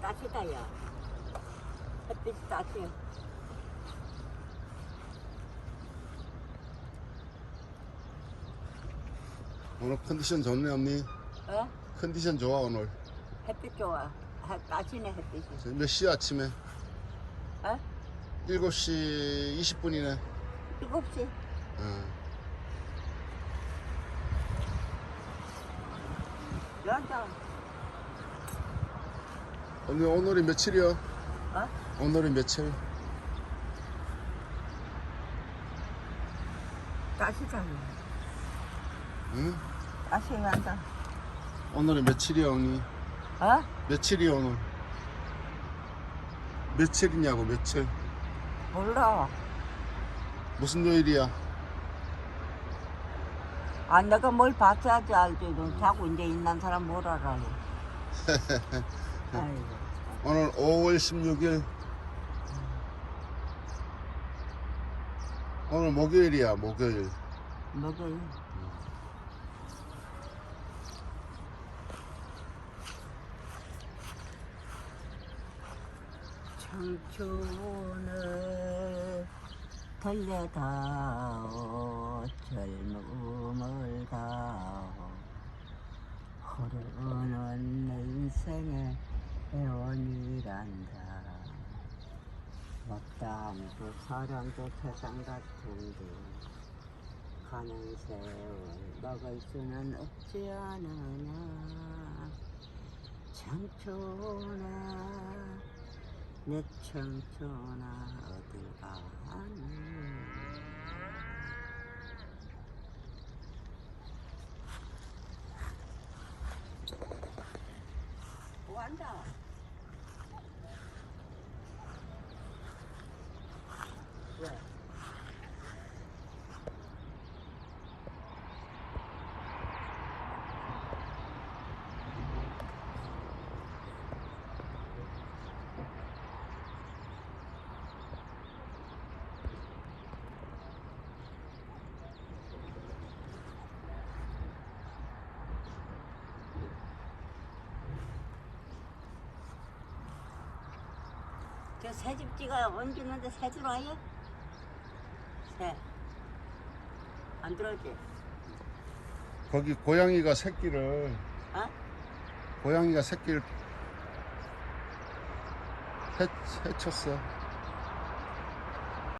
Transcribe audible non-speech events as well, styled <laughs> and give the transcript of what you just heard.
따시다, 야. 햇빛이 따시. 오늘 컨디션 좋네 언니 어? 컨디션 좋아 오늘 햇빛 좋아. 해, 따시네, 햇빛이. 저몇 시야 아침에 어? 7시 20분이네 일곱 시. 어. 여자. 언니 오늘이 며칠이야? 어? 오늘이 며칠? 따시다, 야. 응? 따시 한다. 오늘이 며칠이야 언니? 어? 며칠이야 오늘? 며칠이냐고 며칠? 몰라. 무슨 요일이야? 아, 내가 뭘 봤어야지 알지. 너 자고 이제 있는 사람 뭘 알아요. <laughs> 아이고. 오늘 5월 16일. 오늘 목요일이야 목요일. 먹어요. 청춘을 달려다오 젊음을 다오. 흐르는 인생의 애원이란다. 마땅도 사랑도 세상 같은데 가는 세월 막을 수는 없지 않으나 청춘아 내 청춘아 어딜 가니 완다 저 새집지가 옮기는데 새 들어와요? 새. 안 들어오지? 거기 고양이가 새끼를 어? 고양이가 새끼를 해, 해쳤어